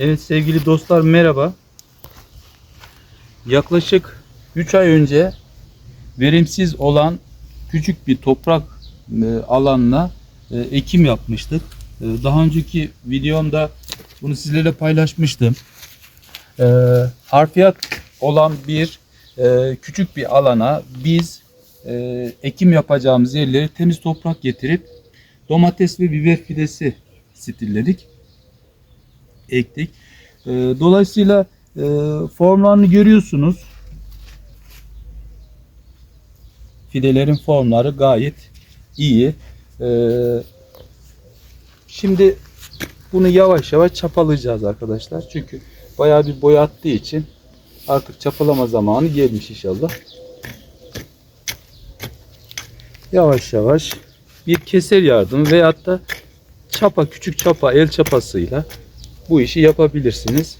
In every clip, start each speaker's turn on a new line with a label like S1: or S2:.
S1: Evet sevgili dostlar merhaba. Yaklaşık 3 ay önce verimsiz olan küçük bir toprak e, alanına e, ekim yapmıştık. E, Daha önceki videomda bunu sizlerle paylaşmıştım. Harfiyat olan bir küçük bir alana biz ekim yapacağımız yerleri temiz toprak getirip domates ve biber fidesi stilledik ektik. Ee, dolayısıyla e, formlarını görüyorsunuz. Fidelerin formları gayet iyi. Ee, şimdi bunu yavaş yavaş çapalayacağız arkadaşlar. Çünkü bayağı bir boy attığı için artık çapalama zamanı gelmiş inşallah. Yavaş yavaş bir keser yardımı veyahut da çapa küçük çapa el çapasıyla bu işi yapabilirsiniz.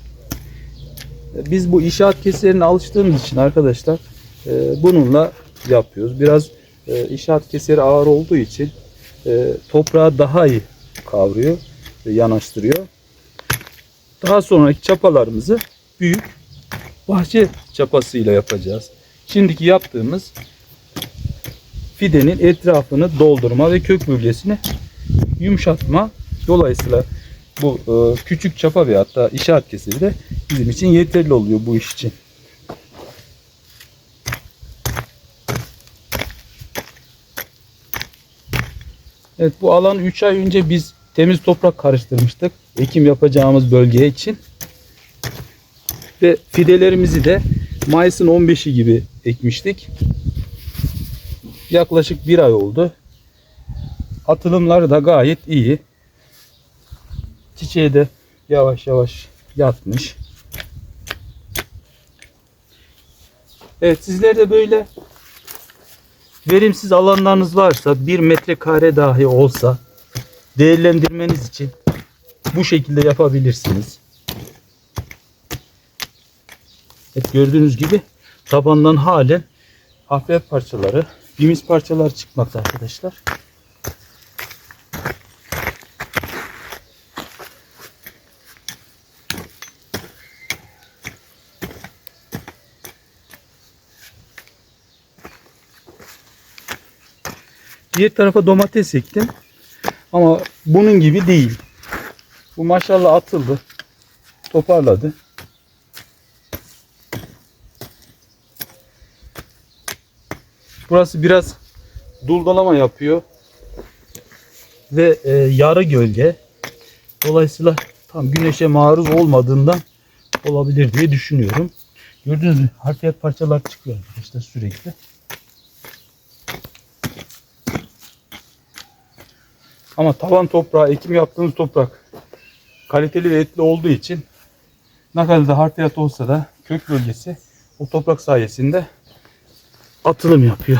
S1: Biz bu inşaat keserine alıştığımız için arkadaşlar e, bununla yapıyoruz. Biraz e, inşaat keseri ağır olduğu için e, toprağı daha iyi kavruyor, yanaştırıyor. Daha sonraki çapalarımızı büyük bahçe çapasıyla yapacağız. Şimdiki yaptığımız fidenin etrafını doldurma ve kök bölgesini yumuşatma. Dolayısıyla bu e, küçük çapa ve hatta işaret keseri de bizim için yeterli oluyor bu iş için. Evet bu alan 3 ay önce biz temiz toprak karıştırmıştık. Ekim yapacağımız bölge için. Ve fidelerimizi de Mayıs'ın 15'i gibi ekmiştik. Yaklaşık bir ay oldu. Atılımları da gayet iyi. Çiçeği de yavaş yavaş yatmış. Evet sizler de böyle verimsiz alanlarınız varsa bir metrekare dahi olsa değerlendirmeniz için bu şekilde yapabilirsiniz. Evet gördüğünüz gibi tabandan halen hafif parçaları, bimiz parçalar çıkmakta arkadaşlar. Diğer tarafa domates ektim. Ama bunun gibi değil. Bu maşallah atıldı. Toparladı. Burası biraz duldalama yapıyor. Ve e, yarı gölge. Dolayısıyla tam güneşe maruz olmadığından olabilir diye düşünüyorum. Gördüğünüz mü harfiyat parçalar çıkıyor arkadaşlar sürekli. Ama tavan toprağı, ekim yaptığımız toprak kaliteli ve etli olduğu için ne kadar da harfiyat olsa da kök bölgesi o toprak sayesinde atılım yapıyor.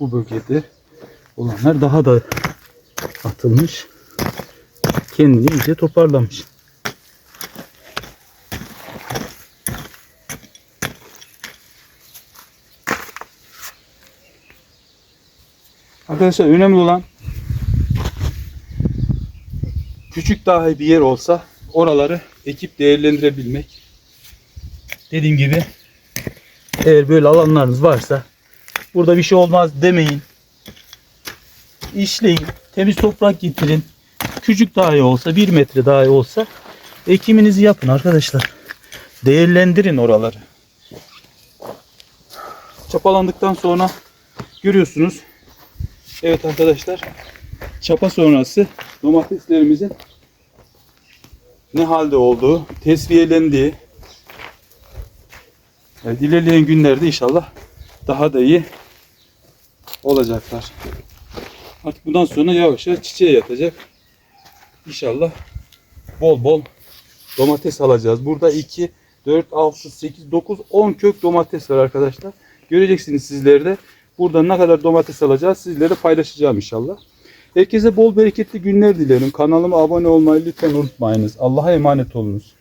S1: Bu bölgede olanlar daha da atılmış. Kendini iyice toparlamış. Arkadaşlar önemli olan küçük dahi bir yer olsa oraları ekip değerlendirebilmek. Dediğim gibi eğer böyle alanlarınız varsa burada bir şey olmaz demeyin. İşleyin. Temiz toprak getirin. Küçük dahi olsa, bir metre dahi olsa ekiminizi yapın arkadaşlar. Değerlendirin oraları. Çapalandıktan sonra görüyorsunuz. Evet arkadaşlar. Çapa sonrası domateslerimizin ne halde olduğu, tesviyelendiği. Evet, ilerleyen günlerde inşallah daha da iyi olacaklar. Artık bundan sonra yavaş yavaş çiçeğe yatacak. İnşallah bol bol domates alacağız. Burada 2, 4, 6, 8, 9, 10 kök domates var arkadaşlar. Göreceksiniz sizler de. Burada ne kadar domates alacağız sizlere paylaşacağım inşallah. Herkese bol bereketli günler dilerim. Kanalıma abone olmayı lütfen unutmayınız. Allah'a emanet olunuz.